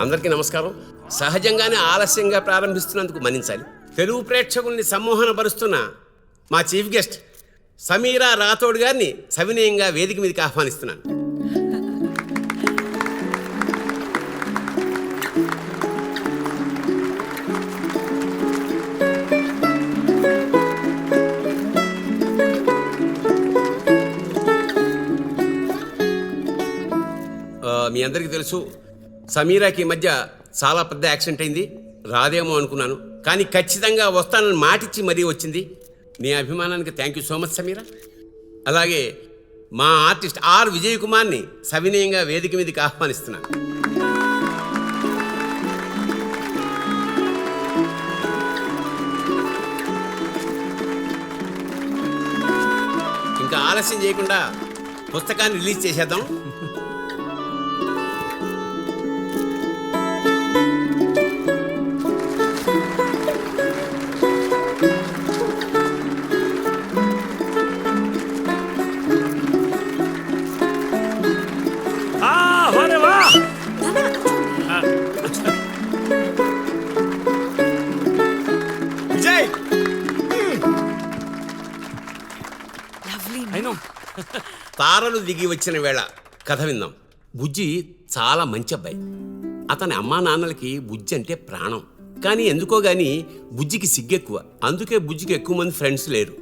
అందరికీ నమస్కారం. సహజంగానే ఆలస్యంగా ప్రారంభిస్తున్నందుకు మన్నించాలి. తెలుగు ప్రేక్షకుల్ని సమ్మోహనపరుస్తున్న మా చీఫ్ గెస్ట్ సమీరా రాథోడ్ గారిని సవినయంగా వేదిక మీదకి ఆహ్వానిస్తున్నాను. మీ అందరికీ తెలుసు సమీరాకి ఈ మధ్య చాలా పెద్ద యాక్సిడెంట్ అయింది. రాదేమో అనుకున్నాను. కానీ ఖచ్చితంగా వస్తానని మాటిచ్చి మరీ వచ్చింది. నీ అభిమానానికి thank you so much Sameera. అలాగే మా ఆర్టిస్ట్ ఆర్ విజయ్ కుమార్ని సవినయంగా వేదిక మీదకి ఆహ్వానిస్తున్నాను ఇంకా ఆలస్యం చేయకుండా పుస్తకాన్ని రిలీజ్ చేసేద్దాం. తారలు దిగి వచ్చిన వేళ కథ విందాం. బుజ్జి చాలా మంచి అబ్బాయి. అతని అమ్మా నాన్నలకి బుజ్జి అంటే ప్రాణం. కానీ ఎందుకో గాని బుజ్జికి సిగ్గెక్కువ. అందుకే బుజ్జికి ఎక్కువ మంది ఫ్రెండ్స్ లేరు.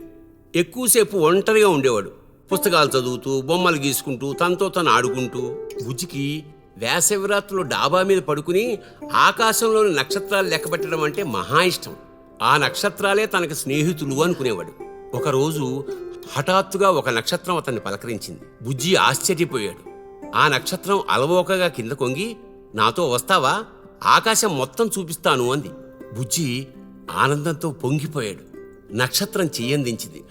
ఎక్కువసేపు ఒంటరిగా ఉండేవాడు. పుస్తకాలు చదువుతూ బొమ్మలు గీసుకుంటూ తనతో తను ఆడుకుంటూ బుజ్జికి వేసవిరాత్రులు డాబా మీద పడుకుని ఆకాశంలోని నక్షత్రాలు లెక్కపెట్టడం అంటే మహా ఇష్టం. ఆ నక్షత్రాలే తనకు స్నేహితులు అనుకునేవాడు. ఒకరోజు హఠాత్తుగా ఒక నక్షత్రం అతన్ని పలకరించింది. బుజ్జి ఆశ్చర్యపోయాడు. ఆ నక్షత్రం అలవోకగా కింద కొంగి నాతో వస్తావా? ఆకాశం మొత్తం చూపిస్తాను అంది. బుజ్జి ఆనందంతో పొంగిపోయాడు. నక్షత్రం చెయ్యందించింది.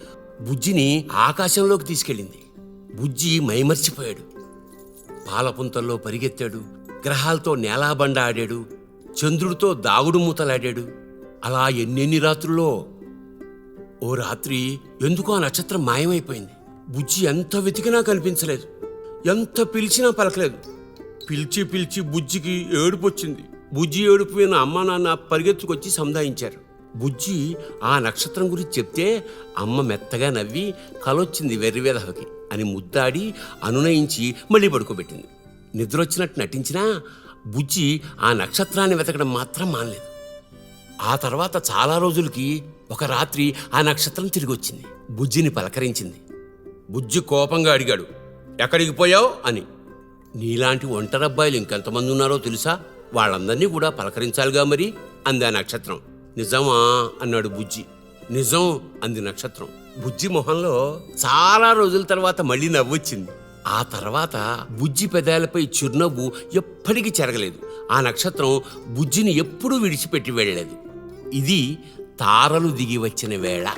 బుజ్జిని ఆకాశంలోకి తీసుకెళ్ళింది. బుజ్జి మైమర్చిపోయాడు. పాలపుంతల్లో పరిగెత్తాడు. గ్రహాలతో నేలాబండ ఆడాడు. చంద్రుడితో దాగుడు మూతలాడాడు. అలా ఎన్నెన్ని రాత్రుల్లో ఓ రాత్రి ఎందుకో ఆ నక్షత్రం మాయమైపోయింది. బుజ్జి ఎంత వెతికినా కనిపించలేదు. ఎంత పిలిచినా పలకలేదు. పిలిచి పిలిచి బుజ్జికి ఏడుపు వచ్చింది బుజ్జి ఏడుపు విన్న అమ్మ నాన్న పరిగెత్తుకొచ్చి సముదాయించారు బుజ్జి ఆ నక్షత్రం గురించి చెప్తే అమ్మ మెత్తగా నవ్వి కలొచ్చింది వెర్రివేదహకి అని ముద్దాడి అనునయించి మళ్ళీ పడుకోబెట్టింది. నిద్రొచ్చినట్టు నటించినా బుజ్జి ఆ నక్షత్రాన్ని వెతకడం మాత్రం మానలేదు. ఆ తర్వాత చాలా రోజులకి ఒక రాత్రి ఆ నక్షత్రం తిరిగి వచ్చింది బుజ్జిని పలకరించింది. బుజ్జి కోపంగా అడిగాడు ఎక్కడికి పోయావు? అని. నీలాంటి ఒంటరబ్బాయిలు ఇంకెంతమంది ఉన్నారో తెలుసా? వాళ్ళందరినీ కూడా పలకరించాలిగా మరి? అంది ఆ నక్షత్రం. నిజమా? అన్నాడు బుజ్జి. నిజం అంది నక్షత్రం. బుజ్జి మొహంలో చాలా రోజుల తర్వాత మళ్ళీ నవ్వొచ్చింది. ఆ తర్వాత బుజ్జి పెదాలపై చిరునవ్వు ఎప్పటికీ చెరగలేదు. ఆ నక్షత్రం బుజ్జిని ఎప్పుడూ విడిచిపెట్టి వెళ్ళలేదు. ఇది తారలు దిగి వచ్చిన వేళ.